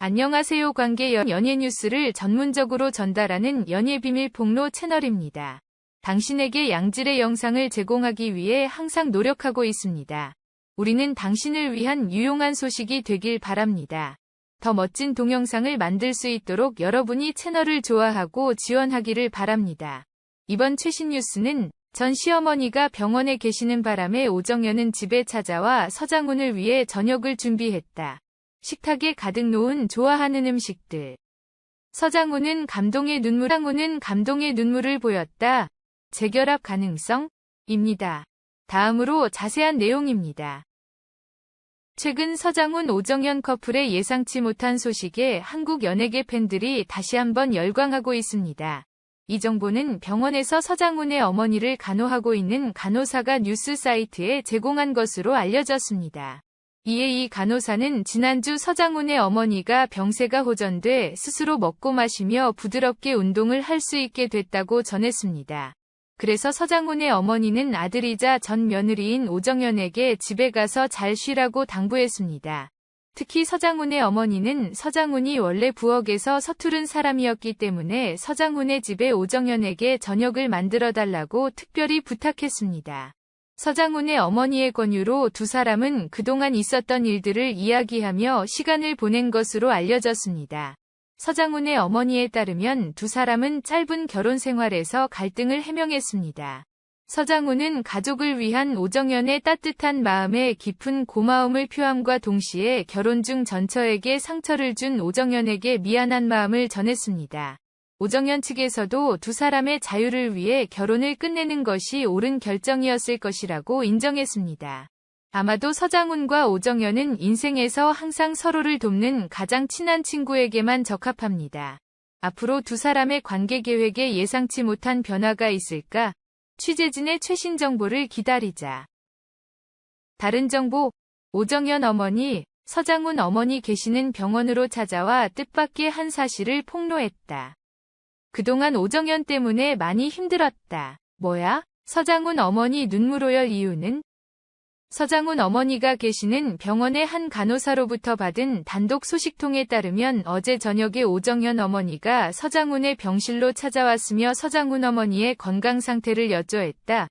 안녕하세요 관계 연- 연예 뉴스를 전문적으로 전달하는 연예 비밀 폭로 채널입니다. 당신에게 양질의 영상을 제공하기 위해 항상 노력하고 있습니다. 우리는 당신을 위한 유용한 소식이 되길 바랍니다. 더 멋진 동영상을 만들 수 있도록 여러분이 채널을 좋아하고 지원하기를 바랍니다. 이번 최신 뉴스는 전 시어머니가 병원에 계시는 바람에 오정연은 집에 찾아와 서장훈을 위해 저녁을 준비했다. 식탁에 가득 놓은 좋아하는 음식들. 서장훈은 감동의 눈물, 서장훈은 감동의 눈물을 보였다. 재결합 가능성?입니다. 다음으로 자세한 내용입니다. 최근 서장훈 오정연 커플의 예상치 못한 소식에 한국 연예계 팬들이 다시 한번 열광하고 있습니다. 이 정보는 병원에서 서장훈의 어머니를 간호하고 있는 간호사가 뉴스 사이트에 제공한 것으로 알려졌습니다. 이에 이 간호사는 지난주 서장훈의 어머니가 병세가 호전돼 스스로 먹고 마시며 부드럽게 운동을 할 수 있게 됐다고 전했습니다. 그래서 서장훈의 어머니는 아들이자 전 며느리인 오정연에게 집에 가서 잘 쉬라고 당부했습니다. 특히 서장훈의 어머니는 서장훈이 원래 부엌에서 서투른 사람이었기 때문에 서장훈의 집에 오정연에게 저녁을 만들어 달라고 특별히 부탁했습니다. 서장훈의 어머니의 권유로 두 사람은 그동안 있었던 일들을 이야기하며 시간을 보낸 것으로 알려졌습니다. 서장훈의 어머니에 따르면 두 사람은 짧은 결혼 생활에서 갈등을 해명했습니다. 서장훈은 가족을 위한 오정연의 따뜻한 마음에 깊은 고마움을 표함과 동시에 결혼 중 전처에게 상처를 준 오정연에게 미안한 마음을 전했습니다. 오정연 측에서도 두 사람의 자유를 위해 결혼을 끝내는 것이 옳은 결정이었을 것이라고 인정했습니다. 아마도 서장훈과 오정연은 인생에서 항상 서로를 돕는 가장 친한 친구에게만 적합합니다. 앞으로 두 사람의 관계 계획에 예상치 못한 변화가 있을까? 취재진의 최신 정보를 기다리자. 다른 정보, 오정연 어머니, 서장훈 어머니 계시는 병원으로 찾아와 뜻밖의 한 사실을 폭로했다. 그동안 오정연 때문에 많이 힘들었다. 뭐야? 서장훈 어머니 눈물 오열 이유는? 서장훈 어머니가 계시는 병원의 한 간호사로부터 받은 단독 소식통에 따르면 어제 저녁에 오정연 어머니가 서장훈의 병실로 찾아왔으며 서장훈 어머니의 건강 상태를 여쭤했다.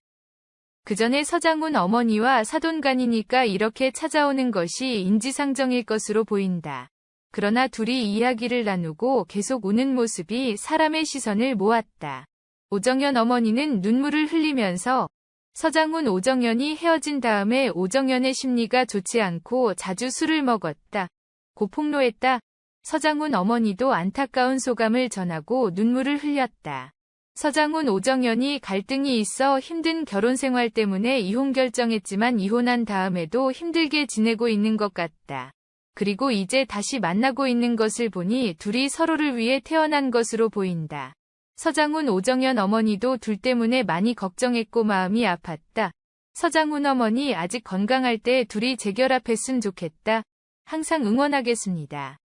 그 전에 서장훈 어머니와 사돈간이니까 이렇게 찾아오는 것이 인지상정일 것으로 보인다. 그러나 둘이 이야기를 나누고 계속 우는 모습이 사람의 시선을 모았다. 오정연 어머니는 눈물을 흘리면서 서장훈 오정연이 헤어진 다음에 오정연의 심리가 좋지 않고 자주 술을 먹었다. 고 폭로했다. 서장훈 어머니도 안타까운 소감을 전하고 눈물을 흘렸다. 서장훈 오정연이 갈등이 있어 힘든 결혼 생활 때문에 이혼 결정했지만 이혼한 다음에도 힘들게 지내고 있는 것 같다. 그리고 이제 다시 만나고 있는 것을 보니 둘이 서로를 위해 태어난 것으로 보인다. 서장훈 오정연 어머니도 둘 때문에 많이 걱정했고 마음이 아팠다. 서장훈 어머니 아직 건강할 때 둘이 재결합했으면 좋겠다. 항상 응원하겠습니다.